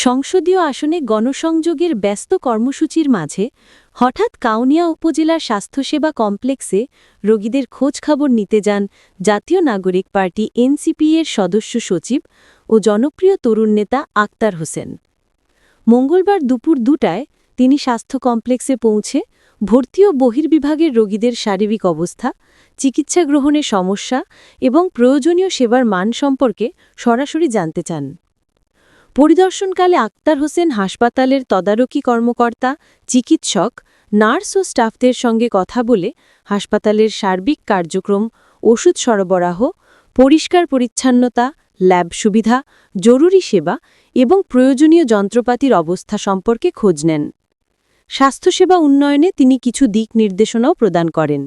সংসদীয় আসনে গণসংযোগের ব্যস্ত কর্মসূচির মাঝে হঠাৎ কাউনিয়া উপজেলার স্বাস্থ্যসেবা কমপ্লেক্সে রোগীদের খোঁজখবর নিতে যান জাতীয় নাগরিক পার্টি এনসিপি এর সদস্য সচিব ও জনপ্রিয় তরুণ নেতা আক্তার হোসেন। মঙ্গলবার দুপুর দুটায় তিনি স্বাস্থ্য কমপ্লেক্সে পৌঁছে ভর্তি ও বহির্বিভাগের রোগীদের শারীরিক অবস্থা, চিকিৎসা গ্রহণে সমস্যা এবং প্রয়োজনীয় সেবার মান সম্পর্কে সরাসরি জানতে চান। পরিদর্শনকালে আক্তার হোসেন হাসপাতালের তদারকি কর্মকর্তা, চিকিৎসক, নার্স ও স্টাফদের সঙ্গে কথা বলে হাসপাতালের সার্বিক কার্যক্রম, ওষুধ সরবরাহ, পরিষ্কার পরিচ্ছন্নতা, ল্যাব সুবিধা, জরুরি সেবা এবং প্রয়োজনীয় যন্ত্রপাতির অবস্থা সম্পর্কে খোঁজ নেন। স্বাস্থ্যসেবা উন্নয়নে তিনি কিছু দিক নির্দেশনাও প্রদান করেন।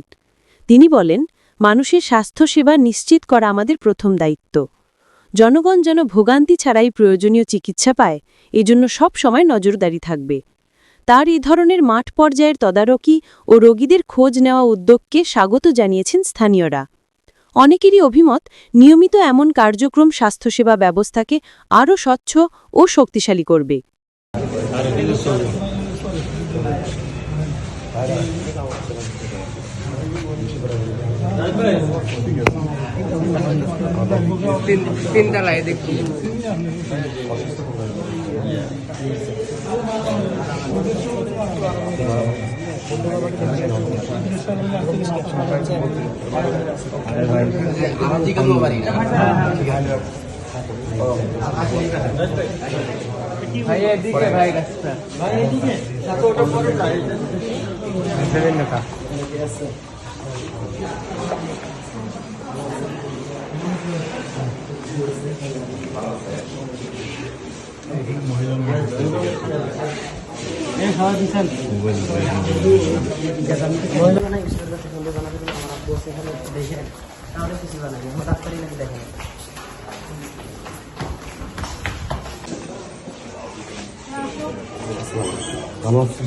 তিনি বলেন, মানুষের স্বাস্থ্যসেবা নিশ্চিত করা আমাদের প্রথম দায়িত্ব। জনগণ যেন ভোগান্তি ছাড়াই প্রয়োজনীয় চিকিৎসা পায়, এজন্য সব সময় নজরদারি থাকবে। তার এই ধরনের মাঠ পর্যায়ের তদারকি ও রোগীদের খোঁজ নেওয়া উদ্যোগকে স্বাগত জানিয়েছেন স্থানীয়রা। অনেকেরই অভিমত, নিয়মিত এমন কার্যক্রম স্বাস্থ্যসেবা ব্যবস্থাকে আরও স্বচ্ছ ও শক্তিশালী করবে। তিন তিন তলায় দেখি ভাই এদিকে ভাই রাস্তা ভাই এদিকে ভালো আছি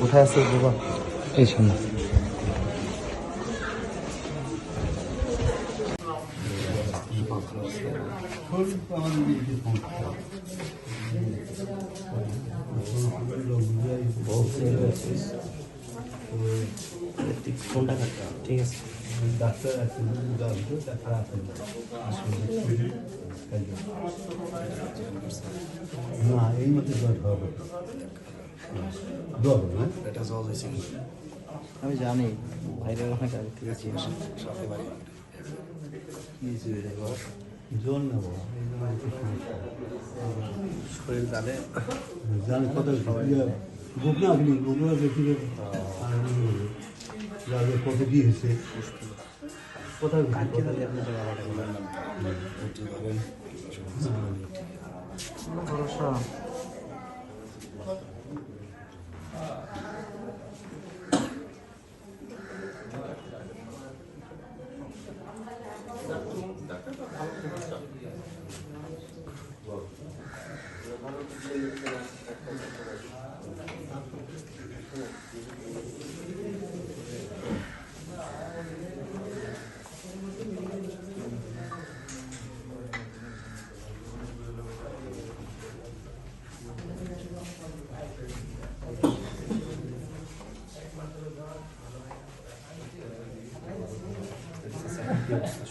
কোথায় আছে বাবা? এই সামনে। কাটতে হবে, ঠিক আছে ডাক্তার আছে ডাক্তার ডাক্তার আছে না এই মতো জ্বর এটা জল হয়েছে আমি জানি ভাইরাল অনেক আগে থেকে চিনি সাথে না বাবা এই জন্য একটু সমস্যা। শরীর জানে জানি কত বুক আপনি বুক দেখি তাহলে ভরসা Yes.